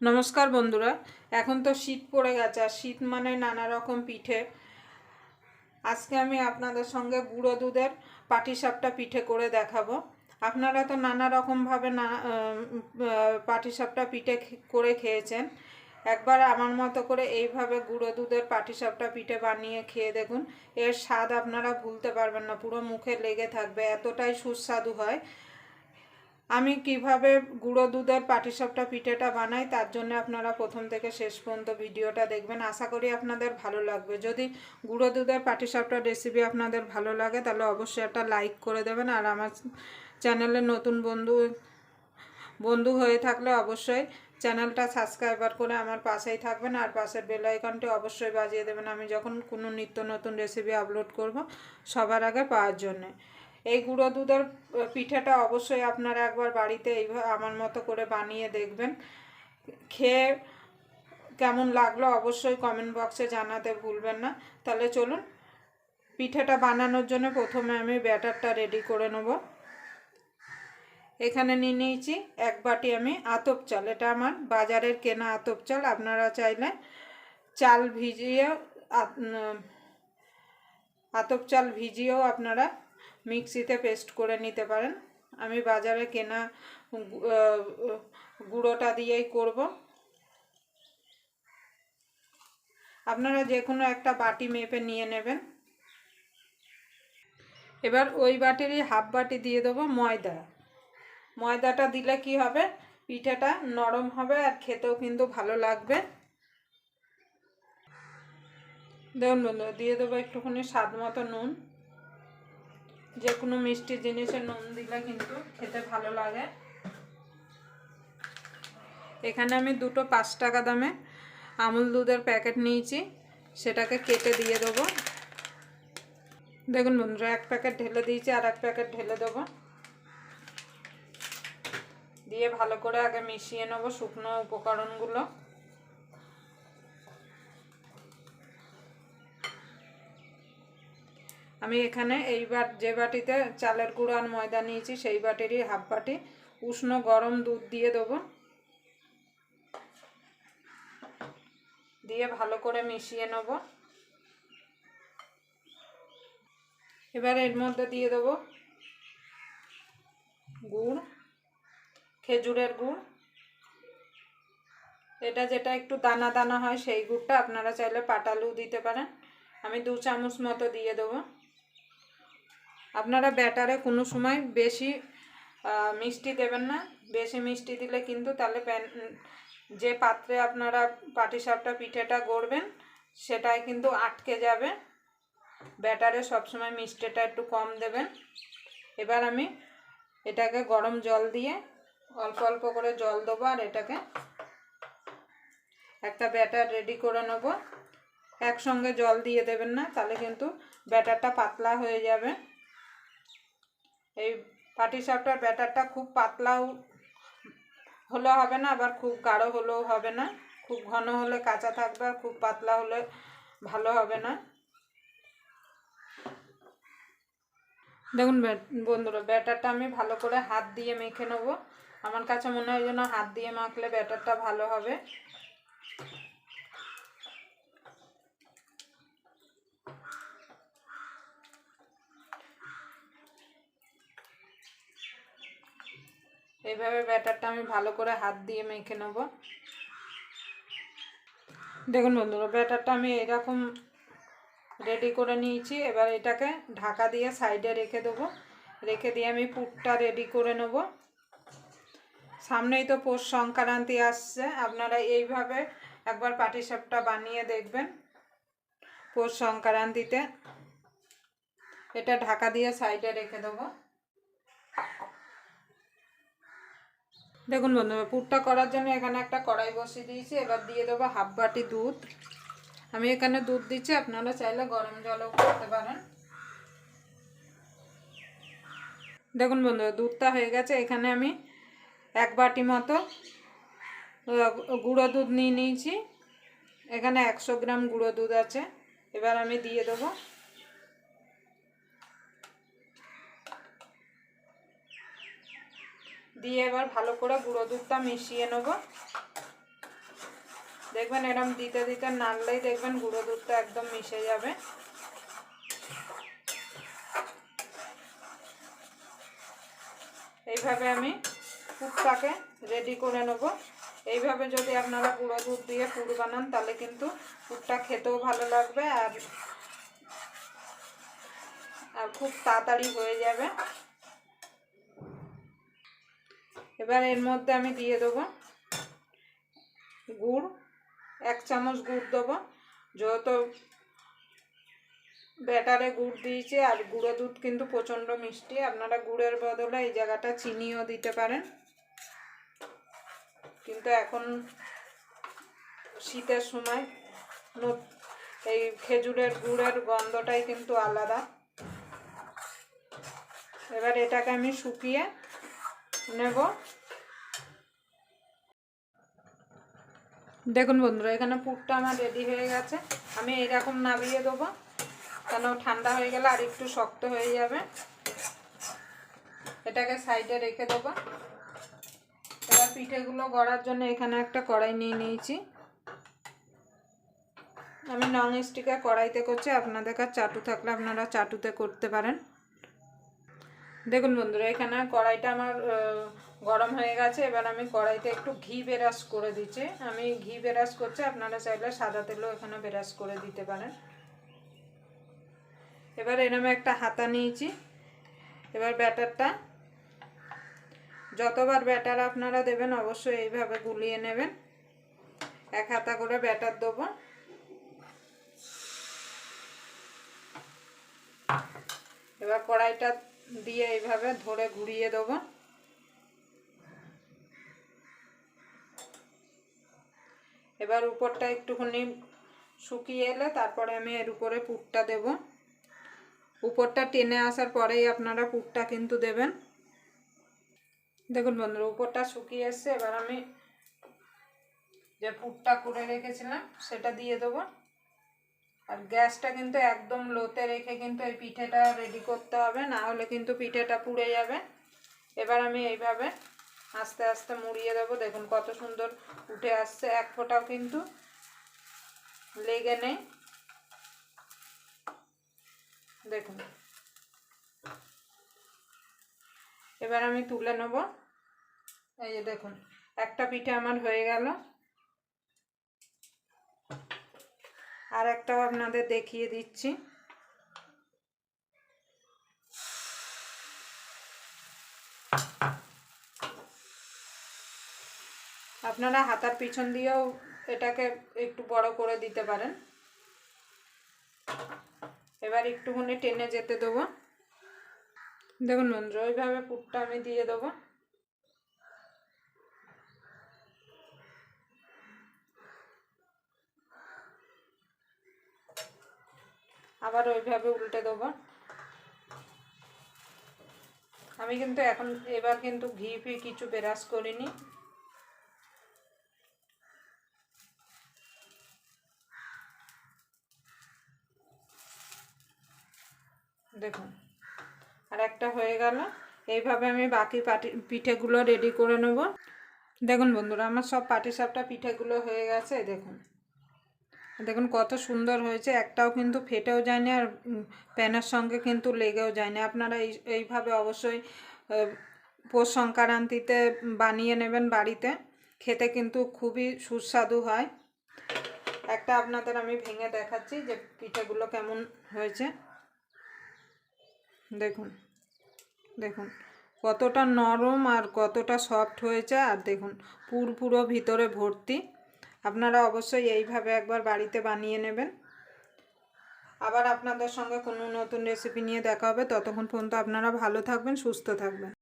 নমস্কার বন্ধুরা, এখন তো শীত পড়ে গেছে, আর শীত মানে নানা রকম পিঠে। আজকে আমি আপনাদের সঙ্গে গুঁড়ো দুধের পাটিসাপটা পিঠে করে দেখাবো। আপনারা তো নানা রকমভাবে না পাটিসাপটা পিঠে করে খেয়েছেন। একবার আমার মতো করে এইভাবে গুঁড়ো দুধের পাটিসাপটা পিঠে বানিয়ে খেয়ে দেখুন। এর স্বাদ আপনারা ভুলতে পারবেন না, পুরো মুখে লেগে থাকবে, এতটাই সুস্বাদু হয়। আমি কীভাবে গুঁড়ো দুধের পাটিসাপটা, পিঠেটা বানাই, তার জন্য আপনারা প্রথম থেকে শেষ পর্যন্ত ভিডিওটা দেখবেন। আশা করি আপনাদের ভালো লাগবে। যদি গুঁড়ো দুধের পাটিসাপটা রেসিপি আপনাদের ভালো লাগে, তাহলে অবশ্যই একটা লাইক করে দেবেন। আর আমার চ্যানেলে নতুন বন্ধু বন্ধু হয়ে থাকলে অবশ্যই চ্যানেলটা সাবস্ক্রাইবার করে আমার পাশেই থাকবেন। আর পাশের বেল আইকনটি অবশ্যই বাজিয়ে দেবেন। আমি যখন কোনো নিত্য নতুন রেসিপি আপলোড করব, সবার আগে পাওয়ার জন্যে। এই গুঁড়ো দুধের পিঠেটা অবশ্যই আপনারা একবার বাড়িতে এইভাবে আমার মতো করে বানিয়ে দেখবেন। খেয়ে কেমন লাগল অবশ্যই কমেন্ট বক্সে জানাতে ভুলবেন না। তাহলে চলুন, পিঠেটা বানানোর জন্য প্রথমে আমি ব্যাটারটা রেডি করে নেব। এখানে নিয়ে নিয়েছি এক বাটি আমি আতপ চাল। এটা আমার বাজারের কেনা আতপ চাল। আপনারা চাইলে চাল ভিজিয়ে আতপ চাল ভিজিয়েও আপনারা মিক্সিতে পেস্ট করে নিতে পারেন। আমি বাজারে কেনা গুঁড়োটা দিয়েই করব। আপনারা যে কোনো একটা বাটি মেপে নিয়ে নেবেন। এবার ওই বাটিরই হাফ বাটি দিয়ে দেবো ময়দা। ময়দাটা দিলে কি হবে? পিঠাটা নরম হবে আর খেতেও কিন্তু ভালো লাগবে। দেখুন বন্ধু দিয়ে দেবো একটুখানি স্বাদ মতো নুন। যে কোনো মিষ্টি জিনিসে নুন দিলে কিন্তু খেতে ভালো লাগে। এখানে আমি দুটো পাঁচ টাকা দামে আমুল দুধের প্যাকেট নিয়েছি, সেটাকে কেটে দিয়ে দেবো। দেখুন বন্ধুরা, এক প্যাকেট ঢেলে দিয়েছি আর এক প্যাকেট ঢেলে দেবো। দিয়ে ভালো করে আগে মিশিয়ে নেব শুকনো উপকরণগুলো। আমি এখানে এইবার যে বাটিতে চালের গুঁড়ো আর ময়দা নিয়েছি, সেই বাটিরই হাফ বাটি। উষ্ণ গরম দুধ দিয়ে দেবো। দিয়ে ভালো করে মিশিয়ে নেব। এবার এর মধ্যে দিয়ে দেবো গুড়, খেজুরের গুড়। এটা যেটা একটু দানা দানা হয়, সেই গুড়টা আপনারা চাইলে পাটালু দিতে পারেন। আমি দু চামচ মতো দিয়ে দেবো। আপনারা ব্যাটারে কোনো সময় বেশি মিষ্টি দেবেন না। বেশি মিষ্টি দিলে কিন্তু তাহলে প্যান, যে পাত্রে আপনারা পাটিসাপটা, পিঠেটা গড়বেন, সেটাই কিন্তু আটকে যাবে। ব্যাটারে সবসময় মিষ্টিটা একটু কম দেবেন। এবার আমি এটাকে গরম জল দিয়ে অল্প অল্প করে জল দেবো আর এটাকে একটা ব্যাটার রেডি করে নেব। একসঙ্গে জল দিয়ে দেবেন না, তাহলে কিন্তু ব্যাটারটা পাতলা হয়ে যাবে। এই পাটিসাপটার ব্যাটারটা খুব পাতলাও হলে হবে না, আবার খুব গাঢ় হলেও হবে না। খুব ঘন হলে কাঁচা থাকবে আর খুব পাতলা হলে ভালো হবে না। দেখুন বন্ধুরা, ব্যাটারটা আমি ভালো করে হাত দিয়ে মেখে নেব। আমার কাছে মনে হয় যেন হাত দিয়ে মাখলে ব্যাটারটা ভালো হবে। এইভাবে ব্যাটারটা আমি ভালো করে হাত দিয়ে মেখে নেব। দেখুন বন্ধুরা, ব্যাটারটা আমি এরকম রেডি করে নিয়েছি। এবার এটাকে ঢাকা দিয়ে সাইডে রেখে দেবো। রেখে দিয়ে আমি পুরটা রেডি করে নেব। সামনেই তো পৌষ সংক্রান্তি আসছে। আপনারা এইভাবে একবার পাটিসাপটা বানিয়ে দেখবেন পৌষ সংক্রান্তিতে। এটা ঢাকা দিয়ে সাইডে রেখে দেবো। দেখুন বন্ধুরা, পুরটা করার জন্য এখানে একটা কড়াই বসিয়ে দিয়েছি। এবার দিয়ে দেবো হাফ বাটি দুধ। আমি এখানে দুধ দিচ্ছি, আপনারা চাইলে গরম জলও করতে পারেন। দেখুন বন্ধুরা, দুধটা হয়ে গেছে। এখানে আমি এক বাটি মতো গুঁড়ো দুধ নিয়ে নিয়েছি। এখানে একশো গ্রাম গুঁড়ো দুধ আছে। এবার আমি দিয়ে দেবো দিয়ে এবার ভালো করে গুঁড়ো দুধটা মিশিয়ে নেব। দেখবেন এরম দিতে দিতে নাড়লেই দেখবেন গুঁড়ো দুধটা একদম মিশে যাবে। এইভাবে আমি পুরটাকে রেডি করে নেব। এইভাবে যদি আপনারা গুঁড়ো দুধ দিয়ে পুর বানান, তাহলে কিন্তু পুরটা খেতেও ভালো লাগবে আর আর খুব তাড়াতাড়ি হয়ে যাবে। এবার এর মধ্যে আমি দিয়ে দেবো গুড়, এক চামচ গুড় দেবো। যেহেতু ব্যাটারে গুড় দিয়েছি, আর গুঁড়ো দুধ কিন্তু প্রচণ্ড মিষ্টি। আপনারা গুড়ের বদলে এই জায়গাটা চিনিও দিতে পারেন। কিন্তু এখন শীতের সময় এই খেজুরের গুড়ের গন্ধটাই কিন্তু আলাদা। এবার এটাকে আমি শুকিয়ে নেব। দেখুন বন্ধুরা, এখানে পুরটা আমার রেডি হয়ে গেছে। আমি এইরকম নামিয়ে দেবো, কেন ঠান্ডা হয়ে গেলে আর একটু শক্ত হয়ে যাবে। এটাকে সাইডে রেখে দেবো। এবার পিঠেগুলো গড়ার জন্য এখানে একটা কড়াই নিয়ে নিয়েছি। আমি নন স্টিকের কড়াইতে করছি, আপনাদের কাছে চাটু থাকলে আপনারা চাটুতে করতে পারেন। দেখুন বন্ধুরা, এখানে কড়াইটা আমার গরম হয়ে গেছে। এবার আমি কড়াইতে একটু ঘি বেরাস করে দিচ্ছি। আমি ঘি বেরাস করছি, আপনারা চাইলে সাদা তেলও এখানে বেরাস করে দিতে পারেন। এবার এরম একটা হাতা নিয়েছি। এবার ব্যাটারটা, যতবার ব্যাটার আপনারা দেবেন অবশ্যই এইভাবে গুলিয়ে নেবেন। এক হাতা করে ব্যাটার দেবো। এবার কড়াইটা দিয়ে এইভাবে ধরে ঘুরিয়ে দেবো। এবার উপরটা একটুখানি শুকিয়ে এলে তারপরে আমি এর উপরে পুরটা দেব। উপরটা টেনে আসার পরেই আপনারা পুরটা কিন্তু দেবেন। দেখুন বন্ধুরা, উপরটা শুকিয়ে এসছে, এবার আমি যে পুরটা করে রেখেছিলাম সেটা দিয়ে দেবো। আর গ্যাসটা কিন্তু একদম লোতে রেখে কিন্তু এই পিঠেটা রেডি করতে হবে, না হলে কিন্তু পিঠেটা পুড়ে যাবে। এবার আমি এইভাবে আস্তে আস্তে মুড়িয়ে দেবো। দেখুন কত সুন্দর উঠে আসছে, এক ফোঁটাও কিন্তু লেগে নেই। দেখুন। এবার আমি তুলে নেব। এই যে দেখুন, একটা পিঠে আমার হয়ে গেল। আর একটাও আপনাদের দেখিয়ে দিচ্ছি। আপনারা হাতার পিছন দিয়েও এটাকে একটু বড় করে দিতে পারেন। এবার একটুখানি টেনে যেতে দেবো। দেখুন বন্ধুরা, ওইভাবে পুরটা আমি দিয়ে দেবো। আবার ওইভাবে উল্টে দেবো। আমি কিন্তু এখন, এবার কিন্তু ঘি ফি কিছু বেরাস করিনি। দেখুন, আর একটা হয়ে গেল। এইভাবে আমি বাকি পাটি, পিঠেগুলো রেডি করে নেব। দেখুন বন্ধুরা, আমার সব পাটিসাপটা পিঠেগুলো হয়ে গেছে, দেখুন। দেখুন, কত সুন্দর হয়েছে। একটাও কিন্তু ফেটেও যায়নি আর প্যানের সঙ্গে কিন্তু লেগেও যায়নি। আপনারা এই, এইভাবে অবশ্যই পৌষ সংক্রান্তিতে বানিয়ে নেবেন বাড়িতে। খেতে কিন্তু খুবই সুস্বাদু হয়। একটা আপনাদের আমি ভেঙে দেখাচ্ছি যে পিঠেগুলো কেমন হয়েছে। দেখুন দেখুন, কতটা নরম আর কতটা সফট হয়েছে। আর দেখুন পুর পুরো ভিতরে ভর্তি। আপনারা অবশ্যই এইভাবে একবার বাড়িতে বানিয়ে নেবেন। আবার আপনাদের সঙ্গে কোনো নতুন রেসিপি নিয়ে দেখা হবে। ততক্ষণ পর্যন্ত আপনারা ভালো থাকবেন, সুস্থ থাকবেন।